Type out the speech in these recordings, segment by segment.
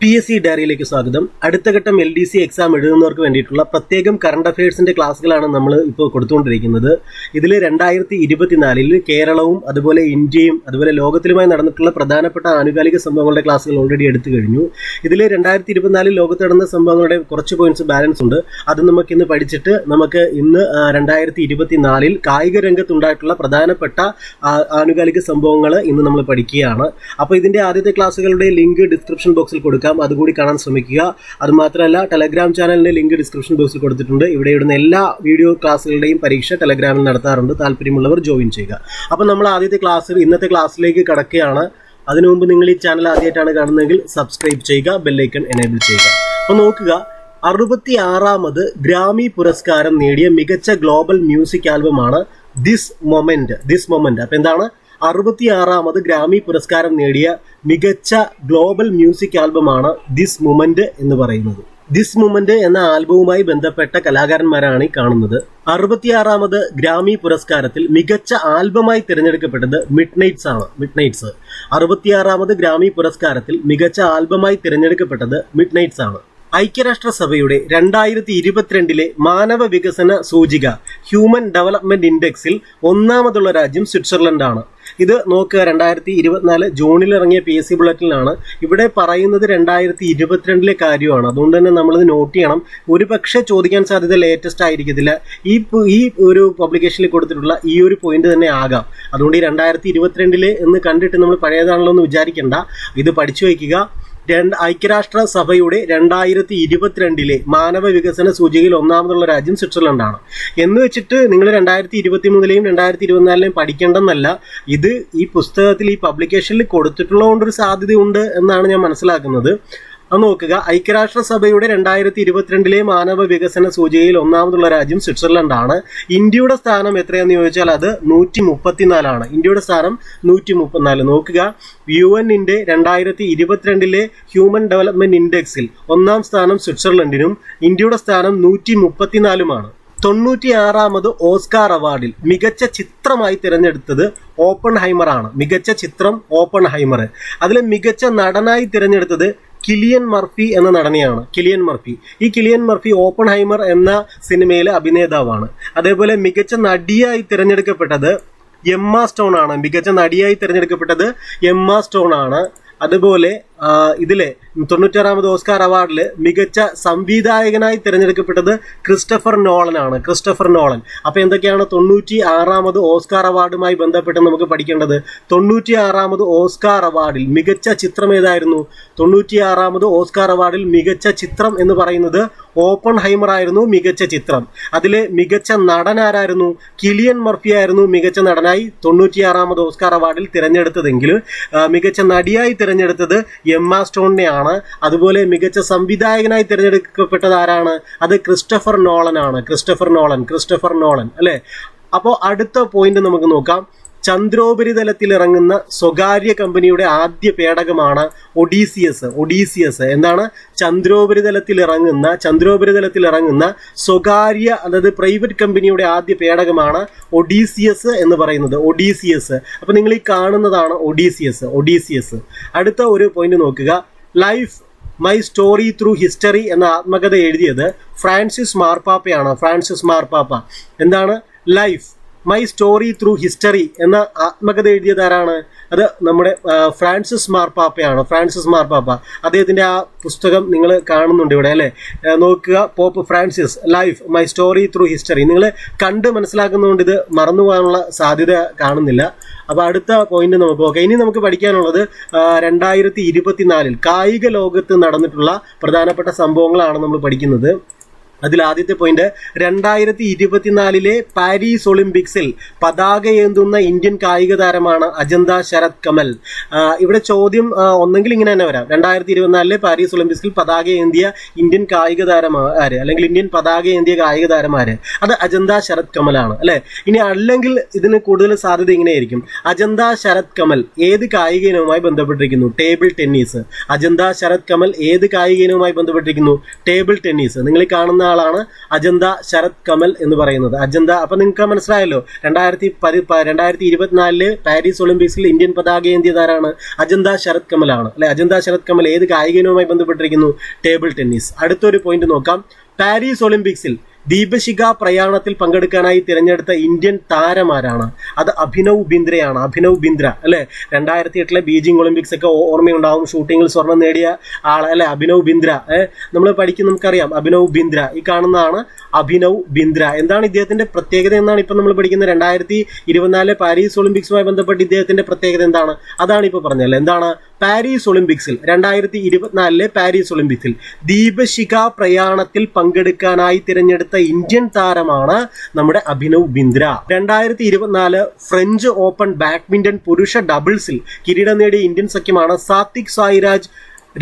P S C ഡയറിയിലേക്ക് സ്വാഗതം. അടുത്ത ഘട്ടം എൽ ഡി സി എക്സാം എഴുതുന്നവർക്ക് വേണ്ടിയിട്ടുള്ള പ്രത്യേകം കറണ്ട് അഫയേഴ്സിന്റെ ക്ലാസ്സുകളാണ് നമ്മൾ ഇപ്പോൾ കൊടുത്തുകൊണ്ടിരിക്കുന്നത്. ഇതിൽ രണ്ടായിരത്തി ഇരുപത്തിനാലിൽ കേരളവും അതുപോലെ ഇന്ത്യയും അതുപോലെ ലോകത്തിലുമായി നടന്നിട്ടുള്ള പ്രധാനപ്പെട്ട ആനുകാലിക സംഭവങ്ങളുടെ ക്ലാസ്സുകൾ ഓൾറെഡി എടുത്തു കഴിഞ്ഞു. ഇതിൽ രണ്ടായിരത്തി ഇരുപത്തിനാലിൽ ലോകത്ത് നടന്ന സംഭവങ്ങളുടെ കുറച്ച് പോയിന്റ്സ് ബാലൻസ് ഉണ്ട്. അത് നമുക്ക് ഇന്ന് പഠിച്ചിട്ട് നമുക്ക് ഇന്ന് രണ്ടായിരത്തി ഇരുപത്തിനാലിൽ കായിക രംഗത്തുണ്ടായിട്ടുള്ള പ്രധാനപ്പെട്ട ആനുകാലിക സംഭവങ്ങൾ ഇന്ന് നമ്മൾ പഠിക്കുകയാണ്. അപ്പോൾ ഇതിന്റെ ആദ്യത്തെ ക്ലാസ്സുകളുടെ ലിങ്ക് ഡിസ്ക്രിപ്ഷൻ ബോക്സിൽ കൊടുക്കാം അതുകൂടി കാണാൻ ശ്രമിക്കുക. അതുമാത്രമല്ല ടെലഗ്രാം ചാനലിന്റെ ലിങ്ക് ഡിസ്ക്രിപ്ഷൻ ബോക്സിൽ കൊടുത്തിട്ടുണ്ട്. ഇവിടെ ഇടുന്ന എല്ലാ വീഡിയോ ക്ലാസ്സുകളുടെയും പരീക്ഷ ടെലഗ്രാമിൽ നടത്താറുണ്ട്. താല്പര്യമുള്ളവർ ജോയിൻ ചെയ്യുക. അപ്പോൾ നമ്മൾ ആദ്യത്തെ ക്ലാസ്സിൽ ഇന്നത്തെ ക്ലാസ്സിലേക്ക് കടക്കുകയാണ്. അതിനു മുമ്പ് നിങ്ങൾ ഈ ചാനൽ ആദ്യമായിട്ടാണ് കാണുന്നതെങ്കിൽ സബ്സ്ക്രൈബ് ചെയ്യുക ബെല്ലൈക്കൺ എനേബിൾ ചെയ്യുക. അപ്പോൾ നോക്കുക അറുപത്തി ആറാമത് ഗ്രാമി പുരസ്കാരം നേടിയ മികച്ച ഗ്ലോബൽ മ്യൂസിക് ആൽബമാണ് ദിസ് മൊമെന്റ് ദിസ് മൊമെന്റ് അപ്പോൾ എന്താണ്? അറുപത്തിയാറാമത് ഗ്രാമി പുരസ്കാരം നേടിയ മികച്ച ഗ്ലോബൽ മ്യൂസിക് ആൽബമാണ് ദിസ് മൊമെന്റ് എന്ന് പറയുന്നത്. ദിസ് മൊമെന്റ് എന്ന ആൽബവുമായി ബന്ധപ്പെട്ട കലാകാരന്മാരാണ് ഈ കാണുന്നത്. അറുപത്തിയാറാമത് ഗ്രാമി പുരസ്കാരത്തിൽ മികച്ച ആൽബമായി തിരഞ്ഞെടുക്കപ്പെട്ടത് മിഡ് നൈറ്റ്സ് ആണ്. മിഡ് നൈറ്റ്സ് അറുപത്തിയാറാമത് ഗ്രാമി പുരസ്കാരത്തിൽ മികച്ച ആൽബമായി തിരഞ്ഞെടുക്കപ്പെട്ടത് മിഡ് നൈറ്റ്സ് ആണ്. ഐക്യരാഷ്ട്രസഭയുടെ രണ്ടായിരത്തി ഇരുപത്തിരണ്ടിലെ മാനവ വികസന സൂചിക ഹ്യൂമൻ ഡെവലപ്മെന്റ് ഇൻഡെക്സിൽ ഒന്നാമതുള്ള രാജ്യം സ്വിറ്റ്സർലൻഡാണ്. ഇത് നോക്കുക രണ്ടായിരത്തി ഇരുപത്തിനാല് ജൂണിൽ ഇറങ്ങിയ പി എസ് സി ബുള്ളറ്റിനാണ് ഇവിടെ പറയുന്നത് രണ്ടായിരത്തി ഇരുപത്തിരണ്ടിലെ കാര്യമാണ്. അതുകൊണ്ട് തന്നെ നമ്മളിത് നോട്ട് ചെയ്യണം. ഒരു പക്ഷേ ചോദിക്കാൻ സാധ്യത ലേറ്റസ്റ്റ് ആയിരിക്കത്തില്ല. ഈ ഈ ഒരു പബ്ലിക്കേഷനിൽ കൊടുത്തിട്ടുള്ള ഈ ഒരു പോയിന്റ് തന്നെ ആകാം. അതുകൊണ്ട് ഈ രണ്ടായിരത്തി ഇരുപത്തിരണ്ടിൽ എന്ന് കണ്ടിട്ട് നമ്മൾ പഴയതാണല്ലോ എന്ന് വിചാരിക്കേണ്ട. ഇത് പഠിച്ചു വയ്ക്കുക. രണ്ട് ഐക്യരാഷ്ട്ര സഭയുടെ രണ്ടായിരത്തി ഇരുപത്തിരണ്ടിലെ മാനവ വികസന സൂചികയിൽ ഒന്നാമതുള്ള രാജ്യം സ്വിറ്റ്സർലൻഡാണ്. എന്ന് വെച്ചിട്ട് നിങ്ങൾ രണ്ടായിരത്തി ഇരുപത്തി മൂന്നിലെയും രണ്ടായിരത്തി ഇരുപത്തിനാലിലെയും പഠിക്കേണ്ടെന്നല്ല ഇത് ഈ പുസ്തകത്തിൽ ഈ പബ്ലിക്കേഷനിൽ കൊടുത്തിട്ടുള്ളതുകൊണ്ടൊരു സാധ്യതയുണ്ട് എന്നാണ് ഞാൻ മനസ്സിലാക്കുന്നത്. അത് നോക്കുക. ഐക്യരാഷ്ട്രസഭയുടെ രണ്ടായിരത്തി ഇരുപത്തിരണ്ടിലെ മാനവ വികസന സൂചികയിൽ ഒന്നാമതുള്ള രാജ്യം സ്വിറ്റ്സർലൻഡാണ്. ഇന്ത്യയുടെ സ്ഥാനം എത്രയാന്ന് ചോദിച്ചാൽ അത് നൂറ്റി മുപ്പത്തിനാലാണ് ഇന്ത്യയുടെ സ്ഥാനം നൂറ്റി മുപ്പത്തിനാല് നോക്കുക. യു എന്നിന്റെ രണ്ടായിരത്തി ഇരുപത്തിരണ്ടിലെ ഹ്യൂമൻ ഡെവലപ്മെന്റ് ഇൻഡെക്സിൽ ഒന്നാം സ്ഥാനം സ്വിറ്റ്സർലൻഡിനും ഇന്ത്യയുടെ സ്ഥാനം നൂറ്റി മുപ്പത്തിനാലുമാണ് തൊണ്ണൂറ്റിയാറാമത് ഓസ്കാർ അവാർഡിൽ മികച്ച ചിത്രമായി തിരഞ്ഞെടുത്തത് ഓപ്പൺ ഹൈമർ ആണ് മികച്ച ചിത്രം ഓപ്പൺ ഹൈമർ അതിലെ മികച്ച നടനായി തിരഞ്ഞെടുത്തത് കിലിയൻ മർഫി എന്ന നടനെയാണ്. Cillian Murphy. ഈ കിലിയൻ മർഫി ഓപ്പൺ ഹൈമർ എന്ന സിനിമയിലെ അഭിനേതാവാണ്. അതേപോലെ മികച്ച നടിയായി തിരഞ്ഞെടുക്കപ്പെട്ടത് എമ്മ സ്റ്റോൺ ആണ്. മികച്ച നടിയായി തിരഞ്ഞെടുക്കപ്പെട്ടത് എമ്മ സ്റ്റോൺ ആണ്. അതുപോലെ ഇതിലെ തൊണ്ണൂറ്റാറാമത് ഓസ്കാർ അവാർഡിൽ മികച്ച സംവിധായകനായി തിരഞ്ഞെടുക്കപ്പെട്ടത് ക്രിസ്റ്റഫർ നോളൻ ആണ് ക്രിസ്റ്റഫർ നോളൻ. അപ്പോൾ എന്തൊക്കെയാണ് തൊണ്ണൂറ്റി ആറാമത് ഓസ്കാർ അവാർഡുമായി ബന്ധപ്പെട്ട് നമുക്ക് പഠിക്കേണ്ടത്? തൊണ്ണൂറ്റി ആറാമത് ഓസ്കാർ അവാർഡിൽ മികച്ച ചിത്രം ഏതായിരുന്നു? തൊണ്ണൂറ്റി ആറാമത് ഓസ്കാർ അവാർഡിൽ മികച്ച ചിത്രം എന്ന് പറയുന്നത് ഓപ്പൺ ഹൈമർ ആയിരുന്നു മികച്ച ചിത്രം. അതിലെ മികച്ച നടൻ ആരായിരുന്നു കിലിയൻ മർഫി ആയിരുന്നു മികച്ച നടനായി തൊണ്ണൂറ്റിയാറാമത് ഓസ്കാർ അവാർഡിൽ തിരഞ്ഞെടുത്തതെങ്കിൽ മികച്ച നടിയായി തിരഞ്ഞെടുത്തത് എമ്മ സ്റ്റോണിനെയാണ്. അതുപോലെ മികച്ച സംവിധായകനായി തിരഞ്ഞെടുക്കപ്പെട്ടത് ആരാണ് അത് ക്രിസ്റ്റഫർ നോളൻ ആണ് ക്രിസ്റ്റഫർ നോളൻ ക്രിസ്റ്റഫർ നോളൻ അല്ലേ? അപ്പോൾ അടുത്ത പോയിന്റ് നമുക്ക് നോക്കാം. ചന്ദ്രോപരിതലത്തിൽ ഇറങ്ങുന്ന സ്വകാര്യ കമ്പനിയുടെ ആദ്യ പേടകമാണ് ഒഡീസിയസ് ഒഡീസിയസ്. എന്താണ്? ചന്ദ്രോപരിതലത്തിൽ ഇറങ്ങുന്ന ചന്ദ്രോപരിതലത്തിൽ ഇറങ്ങുന്ന സ്വകാര്യ അതായത് പ്രൈവറ്റ് കമ്പനിയുടെ ആദ്യ പേടകമാണ് ഒഡീസിയസ് എന്ന് പറയുന്നത്. ഒഡീസിയസ്. അപ്പോൾ നിങ്ങൾ ഈ കാണുന്നതാണ് ഒഡീസിയസ് ഒഡീസിയസ്. അടുത്ത ഒരു പോയിന്റ് നോക്കുക. Life my story through history എന്ന ആത്മകഥ എഴുതിയത് ഫ്രാൻസിസ് മാർപ്പാപ്പയാണ്. ഫ്രാൻസിസ് മാർപ്പാപ്പ. എന്താണ്? Life my story through history എന്ന ആത്മകഥ എഴുതിയതാരാണ്? അത് നമ്മുടെ ഫ്രാൻസിസ് മാർപ്പാപ്പയാണ് ഫ്രാൻസിസ് മാർപ്പാപ്പ അദ്ദേഹത്തിന്റെ ആ പുസ്തകം നിങ്ങൾ കാണുന്നുണ്ട് ഇവിടെ അല്ലേ? നോക്കുക pope Francis life my story through history നിങ്ങൾ കണ്ട് മനസ്സിലാക്കുന്നതുകൊണ്ട് ഇത് മറന്നു പോകാനുള്ള സാധ്യത കാണുന്നില്ല. അപ്പോൾ അടുത്ത പോയിന്റ് നമുക്ക് നോക്കാം. ഇനി നമുക്ക് പഠിക്കാനുള്ളത് രണ്ടായിരത്തി ഇരുപത്തിനാലിൽ കായിക ലോകത്ത് നടന്നിട്ടുള്ള പ്രധാനപ്പെട്ട സംഭവങ്ങളാണ് നമ്മൾ പഠിക്കുന്നത്. അതിൽ ആദ്യത്തെ പോയിന്റ് രണ്ടായിരത്തി ഇരുപത്തിനാലിലെ പാരീസ് ഒളിമ്പിക്സിൽ പതാക ഏന്തുന്ന ഇന്ത്യൻ കായിക താരമാണ് അജന്ത ശരത് കമൽ. ഇവിടെ ചോദ്യം ഒന്നെങ്കിൽ ഇങ്ങനെ തന്നെ വരാം. രണ്ടായിരത്തി ഇരുപത്തിനാലിലെ പാരീസ് ഒളിമ്പിക്സിൽ പതാക ഏന്തിയ ഇന്ത്യൻ കായിക താരം ആര്? അല്ലെങ്കിൽ ഇന്ത്യൻ പതാക ഏന്തിയ കായിക താരമാര്? അത് അജന്ത ശരത് കമലാണ് അല്ലെ? ഇനി അല്ലെങ്കിൽ ഇതിന് കൂടുതൽ സാധ്യത ഇങ്ങനെയായിരിക്കും. അജന്ത ശരത് കമൽ ഏത് കായിക ഇനവുമായി ബന്ധപ്പെട്ടിരിക്കുന്നു? Table tennis. അജന്ത ശരത് കമൽ ഏത് കായിക ഇനവുമായി ബന്ധപ്പെട്ടിരിക്കുന്നു? Table tennis. നിങ്ങൾ ഈ ആളാണ് അജന്ത ശരത് കമൽ എന്ന് പറയുന്നത്. അജന്ത അപ്പൊ നിങ്ങൾക്ക് മനസ്സിലായല്ലോ രണ്ടായിരത്തി പതി രണ്ടായിരത്തി ഇരുപത്തിനാലിൽ പാരീസ് ഒളിമ്പിക്സിൽ ഇന്ത്യൻ പതാക ഏന്തിയതാരാണ്? അജന്ത ശരത് കമലാണ് അല്ലെ? അജന്ത ശരത് കമൽ ഏത് കായികനവുമായി ബന്ധപ്പെട്ടിരിക്കുന്നു? Table tennis. അടുത്തൊരു പോയിന്റ് നോക്കാം. പാരീസ് ഒളിമ്പിക്സിൽ ദീപശിഖ പ്രയാണത്തിൽ പങ്കെടുക്കാനായി തിരഞ്ഞെടുത്ത ഇന്ത്യൻ താരമാരാണ്. അത് അഭിനവ് ബിന്ദ്രയാണ്. അഭിനവ് ബിന്ദ്ര അല്ലെ? രണ്ടായിരത്തി എട്ടിലെ ബീജിംഗ് ഒളിമ്പിക്സ് ഒക്കെ ഓർമ്മയുണ്ടാവും. ഷൂട്ടിങ്ങിൽ സ്വർണം നേടിയ ആൾ അല്ലെ? അഭിനവ് ബിന്ദ്ര നമ്മൾ പഠിക്കും നമുക്കറിയാം. അഭിനവ് ബിന്ദ്ര. ഈ കാണുന്നതാണ് അഭിനവ് ബിന്ദ്ര. എന്താണ് ഇദ്ദേഹത്തിന്റെ പ്രത്യേകത എന്നാണ് ഇപ്പൊ നമ്മൾ പഠിക്കുന്നത്? രണ്ടായിരത്തി ഇരുപത്തിനാലിലെ പാരീസ് ഒളിമ്പിക്സുമായി ബന്ധപ്പെട്ട് ഇദ്ദേഹത്തിന്റെ പ്രത്യേകത എന്താണ്? അതാണ് ഇപ്പോൾ പറഞ്ഞത് എന്താണ് പാരീസ് ഒളിമ്പിക്സിൽ രണ്ടായിരത്തി ഇരുപത്തിനാലിലെ പാരീസ് ഒളിമ്പിക്സിൽ ദീപശിഖ പ്രയാണത്തിൽ പങ്കെടുക്കാനായി തിരഞ്ഞെടുത്ത ഇന്ത്യൻ താരമാണ് നമ്മുടെ അഭിനവ് ബിന്ദ്ര. രണ്ടായിരത്തി ഇരുപത്തിനാല് ഫ്രഞ്ച് ഓപ്പൺ ബാഡ്മിന്റൺ പുരുഷ ഡബിൾസിൽ കിരീടം നേടിയ ഇന്ത്യൻ സഖ്യമാണ് സാത്വിക് സായിരാജ്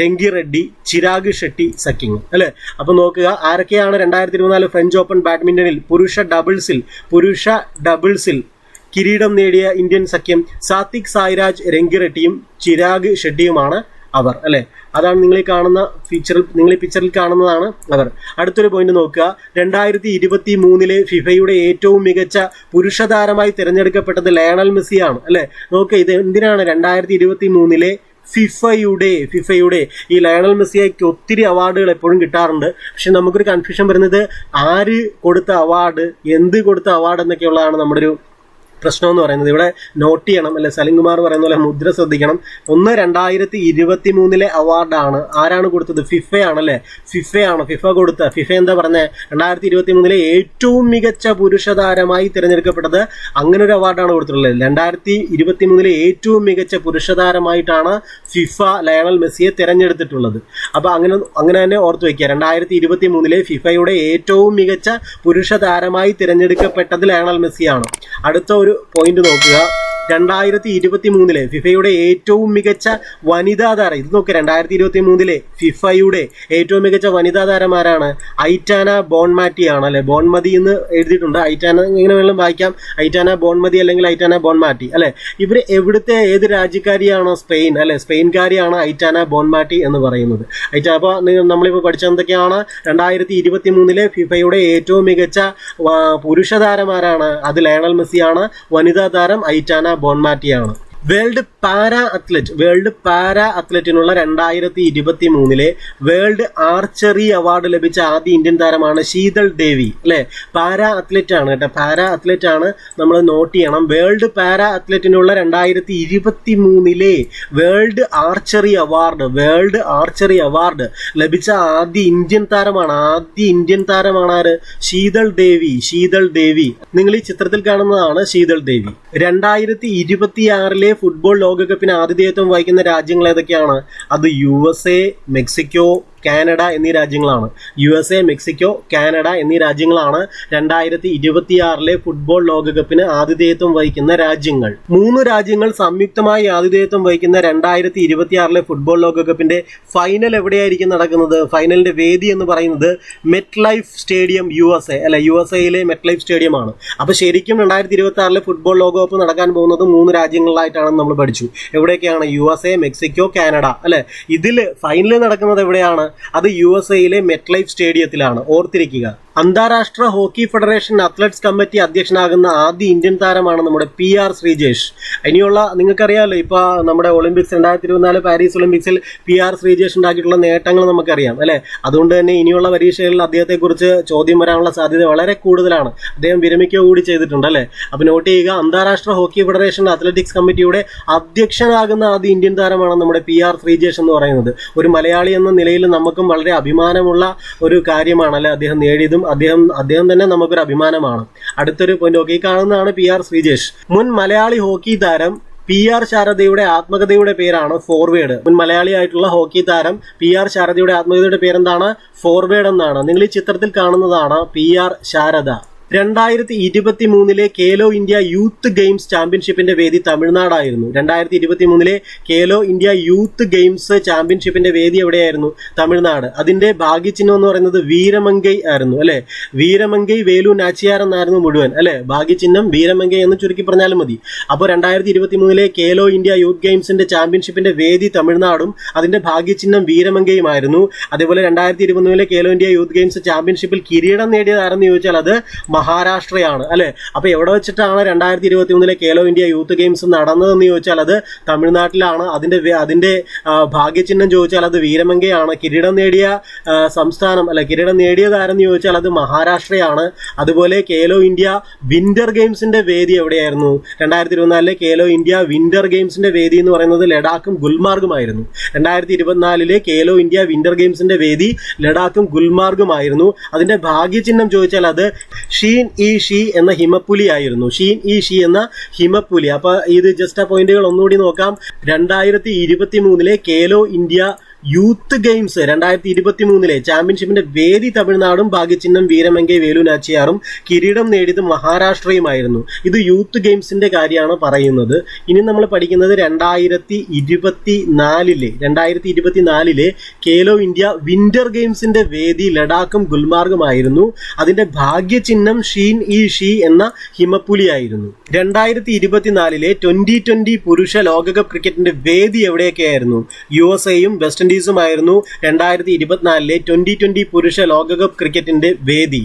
രംഗി റെഡ്ഡി ചിരാഗ് ഷെട്ടി സഖ്യങ്ങൾ അല്ലേ? അപ്പൊ നോക്കുക ആരൊക്കെയാണ് രണ്ടായിരത്തി ഇരുപത്തിനാല് ഫ്രഞ്ച് ഓപ്പൺ ബാഡ്മിന്റണിൽ പുരുഷ ഡബിൾസിൽ പുരുഷ ഡബിൾസിൽ കിരീടം നേടിയ ഇന്ത്യൻ സഖ്യം സാത്വിക് സായിരാജ് രംഗിറെട്ടിയും ചിരാഗ് ഷെട്ടിയുമാണ് അവർ അല്ലെ? അതാണ് നിങ്ങൾ ഈ കാണുന്ന ഫീച്ചറിൽ നിങ്ങൾ ഈ പിക്ചറിൽ കാണുന്നതാണ് അവർ. അടുത്തൊരു പോയിന്റ് നോക്കുക. രണ്ടായിരത്തി ഇരുപത്തി മൂന്നിലെ ഫിഫയുടെ ഏറ്റവും മികച്ച പുരുഷ താരമായി തിരഞ്ഞെടുക്കപ്പെട്ടത് ലയണൽ മെസ്സിയാണ് അല്ലെ? നോക്കുക ഇത് എന്തിനാണ് രണ്ടായിരത്തി ഇരുപത്തി മൂന്നിലെ ഫിഫയുടെ ഫിഫയുടെ ഈ ലയണൽ മെസ്സിയായിക്ക് ഒത്തിരി അവാർഡുകൾ എപ്പോഴും കിട്ടാറുണ്ട്. പക്ഷെ നമുക്കൊരു കൺഫ്യൂഷൻ വരുന്നത് ആര് കൊടുത്ത അവാർഡ് എന്ത് കൊടുത്ത അവാർഡ് എന്നൊക്കെയുള്ളതാണ് നമ്മുടെ ഒരു പ്രശ്നം എന്ന് പറയുന്നത്. ഇവിടെ നോട്ട് ചെയ്യണം അല്ലെ സലിംകുമാർ പറയുന്ന പോലെ മുദ്ര ശ്രദ്ധിക്കണം. ഒന്ന് രണ്ടായിരത്തി ഇരുപത്തി മൂന്നിലെ അവാർഡാണ്. ആരാണ് കൊടുത്തത്? ഫിഫയാണ് അല്ലെ? ഫിഫയാണ്. ഫിഫ കൊടുത്ത ഫിഫ എന്താ പറഞ്ഞത് രണ്ടായിരത്തി ഇരുപത്തി മൂന്നിലെ ഏറ്റവും മികച്ച പുരുഷ താരമായി തിരഞ്ഞെടുക്കപ്പെട്ടത് അങ്ങനെ ഒരു അവാർഡാണ് കൊടുത്തിട്ടുള്ളത്. രണ്ടായിരത്തി ഇരുപത്തി മൂന്നിലെ ഏറ്റവും മികച്ച പുരുഷ താരമായിട്ടാണ് ഫിഫ ലയണൽ മെസ്സിയെ തിരഞ്ഞെടുത്തിട്ടുള്ളത്. അപ്പോൾ അങ്ങനെ അങ്ങനെ തന്നെ ഓർത്ത് വയ്ക്കുക. രണ്ടായിരത്തി ഇരുപത്തി മൂന്നിലെ ഫിഫയുടെ ഏറ്റവും മികച്ച പുരുഷ താരമായി തിരഞ്ഞെടുക്കപ്പെട്ടത് ലയണൽ മെസ്സിയാണ്. അടുത്ത ഒരു പോയിന്റ് നോക്കുക. രണ്ടായിരത്തി ഇരുപത്തി മൂന്നിലെ ഫിഫയുടെ ഏറ്റവും മികച്ച വനിതാ താരം ഇത് നോക്കുക രണ്ടായിരത്തി ഇരുപത്തി മൂന്നിലെ ഫിഫയുടെ ഏറ്റവും മികച്ച വനിതാ താരമാരാണ് ഐറ്റാന ബോൺമാറ്റി ആണ് അല്ലെ ബോൺമതി എന്ന് എഴുതിയിട്ടുണ്ട്. ഐറ്റാന ഇങ്ങനെ വേണമെങ്കിലും വായിക്കാം. ഐറ്റാന ബോൺമതി അല്ലെങ്കിൽ ഐറ്റാന ബോൺമാറ്റി അല്ലെ? ഇവർ എവിടുത്തെ ഏത് രാജ്യക്കാരിയാണ് സ്പെയിൻ അല്ലെ? സ്പെയിൻകാരിയാണ് ഐറ്റാന ബോൺമാറ്റി എന്ന് പറയുന്നത്. ഐറ്റാ അപ്പോൾ നമ്മളിപ്പോൾ പഠിച്ച എന്തൊക്കെയാണ്? രണ്ടായിരത്തി ഇരുപത്തി മൂന്നിലെ ഫിഫയുടെ ഏറ്റവും മികച്ച പുരുഷ താരമാരാണ് അത് ലയണൽ മെസ്സിയാണ് വനിതാ താരം Aitana ബോൺമാറ്റിയാണ്. World para athlete world para അത്ലറ്റിനുള്ള രണ്ടായിരത്തി ഇരുപത്തി മൂന്നിലെ വേൾഡ് ആർച്ചറി അവാർഡ് ലഭിച്ച ആദ്യ ഇന്ത്യൻ താരമാണ് ശീതൾ ദേവി അല്ലെ? പാരാ അത്ലറ്റ് ആണ് കേട്ടോ. പാരാ അത്ലറ്റ് ആണ് നമ്മൾ നോട്ട് ചെയ്യണം. വേൾഡ് പാരാ അത്ലറ്റിനുള്ള രണ്ടായിരത്തി ഇരുപത്തി മൂന്നിലെ world archery award world archery award ലഭിച്ച ആദ്യ ഇന്ത്യൻ താരമാണ്. ആദ്യ ഇന്ത്യൻ താരമാണ് ആര്? ശീതൾ ദേവി ശീതൾ ദേവി. നിങ്ങൾ ഈ ചിത്രത്തിൽ കാണുന്നതാണ് ശീതൾ ദേവി. രണ്ടായിരത്തി ഇരുപത്തിയാറിലെ ഫുട്ബോൾ ലോകകപ്പിന് ആതിഥേയത്വം വഹിക്കുന്ന രാജ്യങ്ങൾ ഏതൊക്കെയാണ്? അത് U S A Mexico Canada എന്നീ രാജ്യങ്ങളാണ്. U S A Mexico Canada എന്നീ രാജ്യങ്ങളാണ് രണ്ടായിരത്തി ഇരുപത്തിയാറിലെ ഫുട്ബോൾ ലോകകപ്പിന് ആതിഥേയത്വം വഹിക്കുന്ന രാജ്യങ്ങൾ. മൂന്ന് രാജ്യങ്ങൾ സംയുക്തമായി ആതിഥേയത്വം വഹിക്കുന്ന രണ്ടായിരത്തി ഇരുപത്തിയാറിലെ ഫുട്ബോൾ ലോകകപ്പിന്റെ ഫൈനൽ എവിടെയായിരിക്കും നടക്കുന്നത്? ഫൈനലിന്റെ വേദി എന്ന് പറയുന്നത് MetLife stadium U S A അല്ലെ യു എസ് എയിലെ മെറ്റ് ലൈഫ് സ്റ്റേഡിയം ആണ്. അപ്പൊ ശരിക്കും രണ്ടായിരത്തി ഇരുപത്തി ആറിലെ ഫുട്ബോൾ ലോകകപ്പ് നടക്കാൻ പോകുന്നത് മൂന്ന് രാജ്യങ്ങളിലായിട്ടാണെന്ന് നമ്മൾ പഠിച്ചു. എവിടെയൊക്കെയാണ്? U S A Mexico Canada അല്ലെ? ഇതിൽ ഫൈനൽ നടക്കുന്നത് എവിടെയാണ്? അത് യു എസ് എയിലെ മെറ്റ് ലൈഫ് സ്റ്റേഡിയത്തിലാണ്. ഓർത്തിരിക്കുക. അന്താരാഷ്ട്ര ഹോക്കി ഫെഡറേഷൻ അത്ലറ്റ്സ് കമ്മിറ്റി അധ്യക്ഷനാകുന്ന ആദ്യ ഇന്ത്യൻ താരമാണ് നമ്മുടെ പി ആർ ശ്രീജേഷ്. ഇനിയുള്ള നിങ്ങൾക്കറിയാമല്ലോ ഇപ്പൊ നമ്മുടെ ഒളിമ്പിക്സ് രണ്ടായിരത്തി ഇരുപത്തിനാല് പാരീസ് ഒളിമ്പിക്സിൽ പി ആർ ശ്രീജേഷ് ഉണ്ടാക്കിയിട്ടുള്ള നേട്ടങ്ങൾ നമുക്കറിയാം അല്ലേ? അതുകൊണ്ട് തന്നെ ഇനിയുള്ള പരീക്ഷകളിൽ അദ്ദേഹത്തെക്കുറിച്ച് ചോദ്യം വരാനുള്ള സാധ്യത വളരെ കൂടുതലാണ്. അദ്ദേഹം വിരമിക്കുക കൂടി ചെയ്തിട്ടുണ്ട് അല്ലേ? അപ്പോൾ നോട്ട് ചെയ്യുക അന്താരാഷ്ട്ര ഹോക്കി ഫെഡറേഷൻ അത്ലറ്റിക്സ് കമ്മിറ്റിയുടെ അധ്യക്ഷനാകുന്ന ആദ്യ ഇന്ത്യൻ താരമാണ് നമ്മുടെ പി ആർ ശ്രീജേഷ് എന്ന് പറയുന്നത്. ഒരു മലയാളി എന്ന നിലയിൽ നമുക്കും വളരെ അഭിമാനമുള്ള ഒരു കാര്യമാണ് അല്ലെ? അദ്ദേഹം നേടിയതും അദ്ദേഹം അദ്ദേഹം തന്നെ നമുക്കൊരു അഭിമാനമാണ്. അടുത്തൊരു പോയിന്റ് ഓക്കെ കാണുന്നതാണ് പി ആർ ശ്രീജേഷ്. മുൻ മലയാളി ഹോക്കി താരം പി ആർ ശാരദയുടെ ആത്മകഥയുടെ പേരാണ് ഫോർവേഡ് മുൻ മലയാളിയായിട്ടുള്ള ഹോക്കി താരം പി ആർ ശാരദയുടെ ആത്മകഥയുടെ പേരെന്താണ്? ഫോർവേഡ് എന്നാണ്. നിങ്ങൾ ഈ ചിത്രത്തിൽ കാണുന്നതാണ് പി ആർ ശാരദ. രണ്ടായിരത്തി ഇരുപത്തി മൂന്നിലെ കേലോ ഇന്ത്യ യൂത്ത് ഗെയിംസ് ചാമ്പ്യൻഷിപ്പിന്റെ വേദി തമിഴ്നാടായിരുന്നു. രണ്ടായിരത്തി ഇരുപത്തി മൂന്നിലെ കേലോ ഇന്ത്യ യൂത്ത് ഗെയിംസ് ചാമ്പ്യൻഷിപ്പിന്റെ വേദി എവിടെയായിരുന്നു? തമിഴ്നാട്. അതിന്റെ ഭാഗ്യചിഹ്നം എന്ന് പറയുന്നത് വീരമങ്കൈ ആയിരുന്നു അല്ലെ? വീരമങ്കൈ വേലു നാച്ചിയാർ എന്നായിരുന്നു മുഴുവൻ അല്ലെ? ഭാഗ്യചിഹ്നം വീരമങ്കൈ എന്ന് ചുരുക്കി പറഞ്ഞാലും മതി. അപ്പോൾ രണ്ടായിരത്തി ഇരുപത്തി മൂന്നിലെ കേലോ ഇന്ത്യ യൂത്ത് ഗെയിംസിന്റെ ചാമ്പ്യൻഷിപ്പിന്റെ വേദി തമിഴ്നാടും അതിന്റെ ഭാഗ്യചിഹ്നം വീരമങ്കയുമായിരുന്നു അതേപോലെ രണ്ടായിരത്തി ഇരുപത്തി മൂന്നിലെ കേലോ ഇന്ത്യ യൂത്ത് ഗെയിംസ് ചാമ്പ്യൻഷിപ്പിൽ കിരീടം നേടിയതാരെന്ന് ചോദിച്ചാൽ അത് മഹാരാഷ്ട്രയാണ് അല്ലെ? അപ്പൊ എവിടെ വെച്ചിട്ടാണ് രണ്ടായിരത്തി ഇരുപത്തി മൂന്നിലെ കേലോ ഇന്ത്യ യൂത്ത് ഗെയിംസ് നടന്നതെന്ന് ചോദിച്ചാൽ അത് തമിഴ്നാട്ടിലാണ്. അതിന്റെ അതിന്റെ ഭാഗ്യചിഹ്നം ചോദിച്ചാൽ അത് വീരമംഗയാണ്. കിരീടം നേടിയ സംസ്ഥാനം അല്ലെ കിരീടം നേടിയ താരം ചോദിച്ചാൽ അത് മഹാരാഷ്ട്രയാണ്. അതുപോലെ കേലോ ഇന്ത്യ വിന്റർ ഗെയിംസിന്റെ വേദി എവിടെയായിരുന്നു? രണ്ടായിരത്തി ഇരുപത്തിനാലിലെ കേലോ ഇന്ത്യ വിന്റർ ഗെയിംസിന്റെ വേദി എന്ന് പറയുന്നത് ലഡാക്കും ഗുൽമാർഗുമായിരുന്നു. രണ്ടായിരത്തി ഇരുപത്തിനാലിലെ കേലോ ഇന്ത്യ വിന്റർ ഗെയിംസിന്റെ വേദി ലഡാക്കും ഗുൽമാർഗുമായിരുന്നു. അതിന്റെ ഭാഗ്യചിഹ്നം ചോദിച്ചാൽ അത് ഷീൻ ഇ ഷീ എന്ന ഹിമപ്പുലി ആയിരുന്നു. ഷീൻ ഇ ഷീ എന്ന ഹിമപ്പുലി. അപ്പൊ ഇത് ജസ്റ്റ് ആ പോയിന്റുകൾ ഒന്നുകൂടി നോക്കാം. രണ്ടായിരത്തി ഇരുപത്തി മൂന്നിലെ കേലോ ഇന്ത്യ യൂത്ത് ഗെയിംസ് രണ്ടായിരത്തി ഇരുപത്തി മൂന്നിലെ ചാമ്പ്യൻഷിപ്പിന്റെ വേദി തമിഴ്നാടും ഭാഗ്യചിഹ്നം വീരമങ്കെ വേലു നാച്ചിയാറും കിരീടം നേടിയത് മഹാരാഷ്ട്രയുമായിരുന്നു. ഇത് യൂത്ത് ഗെയിംസിന്റെ കാര്യമാണ് പറയുന്നത്. ഇനി നമ്മൾ പഠിക്കുന്നത് രണ്ടായിരത്തി ഇരുപത്തി നാലിലെ രണ്ടായിരത്തി ഇരുപത്തി നാലിലെ കേലോ ഇന്ത്യ വിന്റർ ഗെയിംസിന്റെ വേദി ലഡാക്കും ഗുൽമാർഗുമായിരുന്നു. അതിന്റെ ഭാഗ്യചിഹ്നം ഷീൻ ഇ ഷീ എന്ന ഹിമപ്പുലിയായിരുന്നു. രണ്ടായിരത്തി ഇരുപത്തിനാലിലെ ട്വന്റി ട്വന്റി പുരുഷ ലോകകപ്പ് ക്രിക്കറ്റിന്റെ വേദി എവിടെയൊക്കെയായിരുന്നു? യു എസ് എയും വെസ്റ്റ് ഇൻഡീസുമായിരുന്നു രണ്ടായിരത്തി ഇരുപത്തിനാലിലെ ട്വന്റി ട്വന്റി പുരുഷ ലോകകപ്പ് ക്രിക്കറ്റിന്റെ വേദി.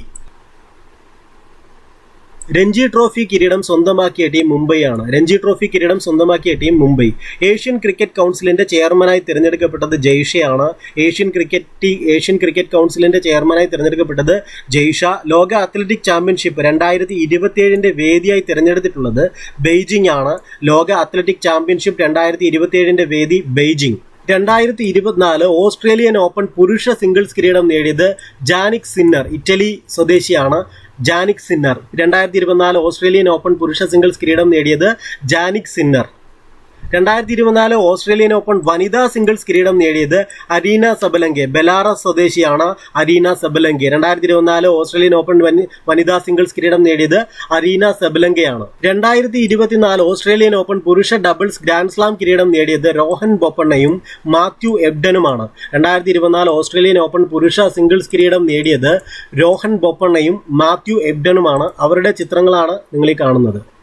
രഞ്ജി ട്രോഫി കിരീടം സ്വന്തമാക്കിയ ടീം മുംബൈയാണ്. രഞ്ജി ട്രോഫി കിരീടം സ്വന്തമാക്കിയ ടീം മുംബൈ. ഏഷ്യൻ ക്രിക്കറ്റ് കൗൺസിലിന്റെ ചെയർമാനായി തിരഞ്ഞെടുക്കപ്പെട്ടത് ജയ്ഷയാണ്. ഏഷ്യൻ ക്രിക്കറ്റ് ഏഷ്യൻ ക്രിക്കറ്റ് കൗൺസിലിന്റെ ചെയർമാനായി തിരഞ്ഞെടുക്കപ്പെട്ടത് ജയ്ഷ. ലോക അത്ലറ്റിക് ചാമ്പ്യൻഷിപ്പ് രണ്ടായിരത്തി ഇരുപത്തിയേഴിന്റെ വേദിയായി തിരഞ്ഞെടുത്തിട്ടുള്ളത് ബെയ്ജിംഗ് ആണ് ലോക അത്ലറ്റിക് ചാമ്പ്യൻഷിപ്പ് രണ്ടായിരത്തി ഇരുപത്തിയേഴിന്റെ വേദി ബെയ്ജിംഗ് രണ്ടായിരത്തി ഇരുപത്തിനാല് ഓസ്ട്രേലിയൻ ഓപ്പൺ പുരുഷ സിംഗിൾസ് കിരീടം നേടിയത് ജാനിക് സിന്നർ ഇറ്റലി സ്വദേശിയാണ് ജാനിക് സിന്നർ. രണ്ടായിരത്തി ഇരുപത്തിനാല് ഓസ്ട്രേലിയൻ ഓപ്പൺ പുരുഷ സിംഗിൾസ് കിരീടം നേടിയത് ജാനിക് സിന്നർ. രണ്ടായിരത്തി ഇരുപത്തിനാല് ഓസ്ട്രേലിയൻ ഓപ്പൺ വനിതാ സിംഗിൾസ് കിരീടം നേടിയത് അരീന സബലങ്കെ ബെലാറസ് സ്വദേശിയാണ് അരീന സബലങ്കെ. രണ്ടായിരത്തി ഇരുപത്തിനാല് ഓസ്ട്രേലിയൻ ഓപ്പൺ വനിതാ സിംഗിൾസ് കിരീടം നേടിയത് അരീന സബലങ്കയാണ്. രണ്ടായിരത്തി ഇരുപത്തിനാല് ഓസ്ട്രേലിയൻ ഓപ്പൺ പുരുഷ ഡബിൾസ് ഗ്രാൻഡ് സ്ലാം കിരീടം നേടിയത് രോഹൻ ബൊപ്പണ്ണയും മാത്യു എബ്ഡനുമാണ്. രണ്ടായിരത്തി ഇരുപത്തിനാല് ഓസ്ട്രേലിയൻ ഓപ്പൺ പുരുഷ സിംഗിൾസ് കിരീടം നേടിയത് രോഹൻ ബൊപ്പണ്ണയും മാത്യു എബ്ഡനുമാണ്. അവരുടെ ചിത്രങ്ങളാണ് നിങ്ങൾ കാണുന്നത്.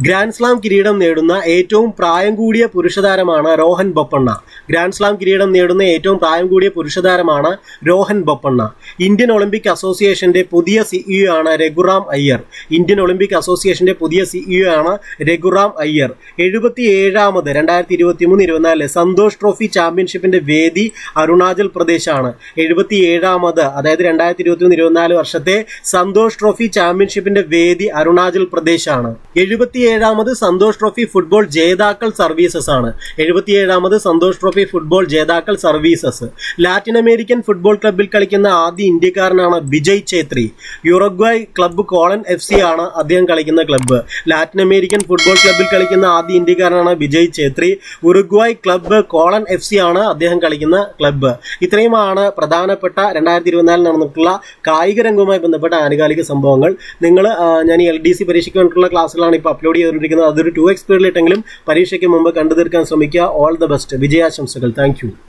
ഗ്രാൻഡ് സ്ലാം കിരീടം നേടുന്ന ഏറ്റവും പ്രായം കൂടിയ പുരുഷതാരമാണ് രോഹൻ ബൊപ്പണ്ണ. ഗ്രാൻഡ് സ്ലാം കിരീടം നേടുന്ന ഏറ്റവും പ്രായം കൂടിയ പുരുഷതാരമാണ് രോഹൻ ബൊപ്പണ്ണ. ഇന്ത്യൻ ഒളിമ്പിക് അസോസിയേഷന്റെ പുതിയ സിഇഒ ആണ് രഘുറാം അയ്യർ. ഇന്ത്യൻ ഒളിമ്പിക് അസോസിയേഷന്റെ പുതിയ സിഇഒ ആണ് രഘുറാം അയ്യർ. എഴുപത്തി ഏഴാമത് രണ്ടായിരത്തി ഇരുപത്തി മൂന്ന് ഇരുപത്തിനാല് സന്തോഷ് ട്രോഫി ചാമ്പ്യൻഷിപ്പിന്റെ വേദി അരുണാചൽ പ്രദേശാണ്. എഴുപത്തി ഏഴാമത് അതായത് രണ്ടായിരത്തി ഇരുപത്തി മൂന്ന് ഇരുപത്തിനാല് വർഷത്തെ സന്തോഷ് ട്രോഫി ചാമ്പ്യൻഷിപ്പിന്റെ വേദി അരുണാചൽ പ്രദേശാണ്. എഴുപത്തിയേഴാമത് സന്തോഷ് ട്രോഫി ഫുട്ബോൾ ജേതാക്കൾ സർവീസസ് ആണ്. എഴുപത്തിയേഴാമത് സന്തോഷ് ട്രോഫി ഫുട്ബോൾ ജേതാക്കൾ സർവീസസ്. ലാറ്റിൻ അമേരിക്കൻ ഫുട്ബോൾ ക്ലബ്ബിൽ കളിക്കുന്ന ആദ്യ ഇന്ത്യക്കാരനാണ് Vijay Chhetri. Uruguay club Colon F C ആണ് അദ്ദേഹം കളിക്കുന്ന ക്ലബ്ബ്. ലാറ്റിൻ അമേരിക്കൻ ഫുട്ബോൾ ക്ലബ്ബിൽ കളിക്കുന്ന ആദ്യ ഇന്ത്യക്കാരനാണ് Vijay Chhetri. Uruguay club Colon F C ആണ് അദ്ദേഹം കളിക്കുന്ന ക്ലബ്ബ്. ഇത്രയുമാണ് പ്രധാനപ്പെട്ട രണ്ടായിരത്തി ഇരുപത്തിനാലിൽ നടന്നിട്ടുള്ള കായിക രംഗവുമായി ബന്ധപ്പെട്ട ആനുകാലിക സംഭവങ്ങൾ. നിങ്ങൾ ഞാൻ എൽ ഡി സി പരീക്ഷയ്ക്ക് വേണ്ടിയിട്ടുള്ള ക്ലാസ്സുകളാണ് ഇപ്പോൾ അപ്ലോഡ് ചെയ്തുകൊണ്ടിരിക്കുന്നത്. അതൊരു ടു എക്സ് സ്പീഡിലിട്ടെങ്കിലും പരീക്ഷയ്ക്ക് മുമ്പ് കണ്ടു തീർക്കാൻ ശ്രമിക്കുക. ഓൾ ദ ബെസ്റ്റ് വിജയാശംസകൾ. താങ്ക്